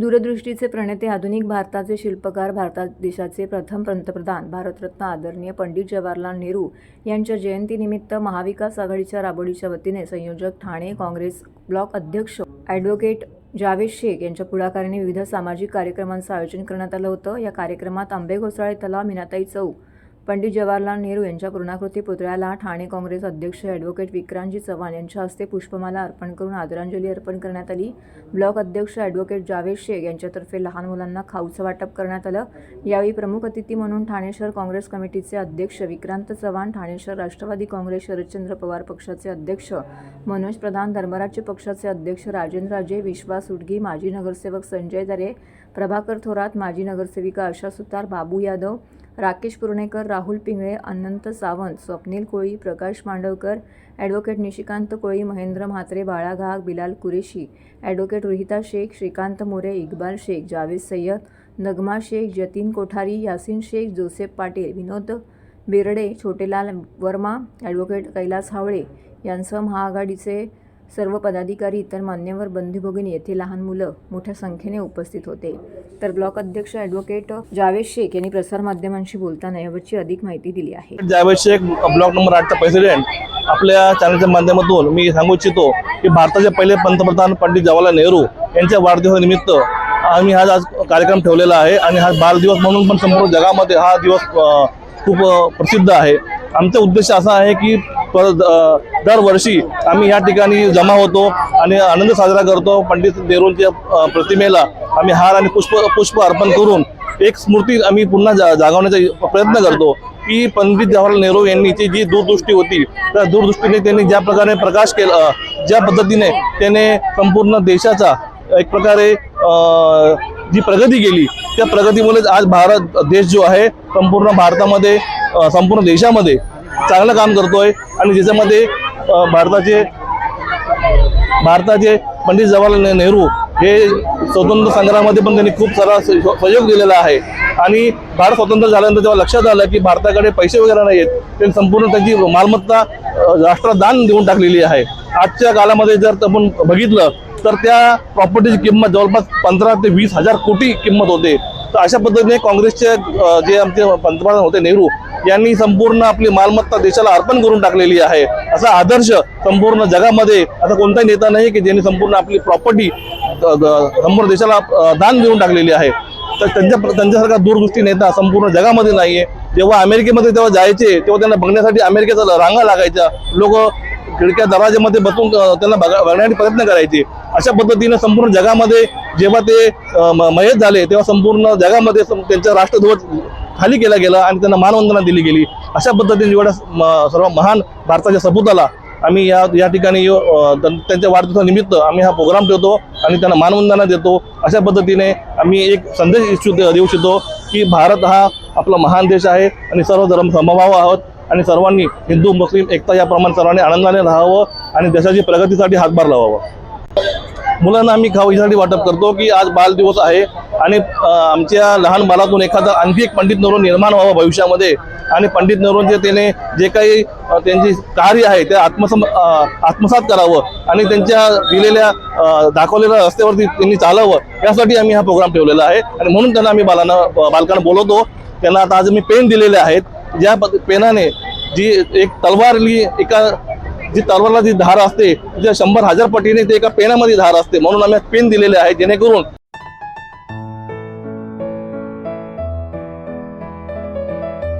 दूरदृष्टीचे प्रणेते आधुनिक भारताचे शिल्पकार भारतात देशाचे प्रथम पंतप्रधान भारतरत्न आदरणीय पंडित जवाहरलाल नेहरू यांच्या जयंतीनिमित्त महाविकास आघाडीच्या राबोडीच्या वतीने संयोजक ठाणे काँग्रेस ब्लॉक अध्यक्ष ॲडव्होकेट जावेद शेख यांच्या पुढाकाराने विविध सामाजिक कार्यक्रमांचं आयोजन करण्यात आलं होतं. या कार्यक्रमात आंबे घोसाळे तलाव मिनाताई चौक पंडित जवाहरलाल नेहरू यांच्या पूर्णाकृती पुतळ्याला ठाणे काँग्रेस अध्यक्ष ॲडव्होकेट विक्रांतजी चव्हाण यांच्या हस्ते पुष्पमाला अर्पण करून आदरांजली अर्पण करण्यात आली. ब्लॉक अध्यक्ष ॲडव्होकेट जावेद शेख यांच्यातर्फे लहान मुलांना खाऊचं वाटप करण्यात आलं. यावेळी प्रमुख अतिथी म्हणून ठाणे शहर काँग्रेस कमिटीचे अध्यक्ष विक्रांत चव्हाण ठाणे शहर राष्ट्रवादी काँग्रेस शरदचंद्र पवार पक्षाचे अध्यक्ष मनोज प्रधान धर्मराज्य पक्षाचे अध्यक्ष राजेंद्र अजय विश्वास उडगी माजी नगरसेवक संजय दरे प्रभाकर थोरात माजी नगरसेविका Asha Sutar Babu Yadav Rakesh Purnekar Rahul Pingle Anant Sawant Swapnil Koli Prakash Mandavkar advocate Nishikant Koli Mahendra Mhatre Bala Ghag Bilal Qureshi advocate Rohita Shaikh Shrikant More Iqbal Shaikh Javed Sayyed Nagma Shaikh Jatin Kothari Yasin Shaikh Joseph Patil Vinod Berde Chhotelal Verma advocate Kailas Havale यांसह महाआघाडीचे सर्व पदाधिकारी इतर मान्यवर बंधुभगिनी येथे लहान मुलं मोठ्या संख्येने उपस्थित होते. तर ब्लॉक अध्यक्ष ॲडव्होकेट जावेद शेख यांनी प्रसारमाध्यमांशी बोलताना यावरची अधिक माहिती दिली आहे. जावेद शेख ब्लॉक नंबर आठचा प्रेसिडेंट. आपल्या चॅनलच्या माध्यमातून मी सांगू इच्छितो की भारताचे पहिले पंतप्रधान पंडित जवाहरलाल नेहरू यांच्या वाढदिवसानिमित्त आम्ही हा आज कार्यक्रम ठेवलेला आहे आणि हा बालदिवस म्हणून पण संपूर्ण जगामध्ये हा दिवस खूप प्रसिद्ध आहे. आमचा उद्देश असा आहे की परत दरवर्षी आम्ही या ठिकाणी जमा होतो आणि आनंद साजरा करतो. पंडित नेहरूंच्या प्रतिमेला आम्ही हार आणि पुष्प पुष्प अर्पण करून एक स्मृती आम्ही पुन्हा जा जागवण्याचा प्रयत्न करतो. की पंडित जवाहरलाल नेहरू यांनीची जी दूरदृष्टी होती त्या दूरदृष्टीने त्यांनी ज्या प्रकारे प्रकाश केला ज्या पद्धतीने त्याने संपूर्ण देशाचा एक प्रकारे जी प्रगती केली त्या प्रगतीमुळेच आज भारत देश जो आहे संपूर्ण भारतामध्ये संपूर्ण देशामध्ये चांगलं काम करतोय. आणि ज्याच्यामध्ये भारताचे भारताचे पंडित जवाहरलाल नेहरू हे स्वतंत्र संग्रहामध्ये पण त्यांनी खूप सारा स- सहयोग दिलेला आहे. आणि भारत स्वतंत्र झाल्यानंतर जेव्हा लक्षात आलं की भारताकडे पैसे वगैरे नाही आहेत त्यांनी संपूर्ण त्याची मालमत्ता अ, दान देऊन टाकलेली आहे. आजच्या काळामध्ये जर आपण बघितलं तर त्या प्रॉपर्टीची किंमत जवळपास पंधरा ते वीस हजार कोटी किंमत होते. तर अशा पद्धतीने काँग्रेसचे जे आमचे पंतप्रधान होते नेहरू यांनी संपूर्ण आपली मालमत्ता देशाला अर्पण करून टाकलेली आहे. असा आदर्श संपूर्ण जगामध्ये असा कोणताही नेता नाही की ज्यांनी संपूर्ण आपली प्रॉपर्टी संपूर्ण देशाला दान देऊन टाकलेली आहे. तर त्यांच्या त्यांच्यासारखा दूरदृष्टी नेता संपूर्ण जगामध्ये नाही आहे जेव्हा अमेरिकेमध्ये तेव्हा जायचे तेव्हा त्यांना बघण्यासाठी अमेरिकेचा रांगा लागायच्या लोक खिडक्या दरवाज्यामध्ये बसून त्यांना बघा बघण्यासाठी प्रयत्न करायचे. अशा पद्धतीनं संपूर्ण जगामध्ये जेव्हा ते म- मयत झाले तेव्हा संपूर्ण जगामध्ये त्यांचा राष्ट्रध्वज खाली केला गेला आणि त्यांना मानवंदना दिली गेली. अशा पद्धतीने एवढ्या म- सर्व महान भारताच्या सपूताला आम्ही या या ठिकाणी त्यां- त्यांच्या वाढदिवसानिमित्त आम्ही हा प्रोग्राम ठेवतो आणि त्यांना मानवंदना देतो. अशा पद्धतीने आम्ही एक संदेश इच्छू देऊ इच्छितो की भारत हा आपला महान देश आहे आणि सर्व धर्म समभाव आहोत आणि सर्वांनी हिंदू मुस्लिम एकता याप्रमाणे सर्वांनी आनंदाने राहावं आणि देशाची प्रगतीसाठी हातभार लावावा. मुलांना आम्ही खाऊ यासाठी वाटप करतो की आज बाल दिवस आहे आणि आमच्या लहान बालातून एखादा आणखी एक पंडित नेहरू निर्माण व्हावं भविष्यामध्ये. आणि पंडित नेहरूंचे त्याने जे काही त्यांची कार्य आहे ते आत्मसम आत्मसात करावं आणि त्यांच्या दिलेल्या दाखवलेल्या रस्त्यावरती त्यांनी चालावं यासाठी आम्ही हा प्रोग्राम ठेवलेला आहे. आणि म्हणून त्यांना आम्ही बालांना बालकांना बोलवतो. त्यांना आता आज मी पेन दिलेले आहेत. ज्या पेनाने जी एक तलवारली एका जी तलवारला जी धार असते त्या शंभर हजार पटीने ते एका पेनामध्ये धार असते म्हणून आम्ही पेन दिलेले आहे जेणेकरून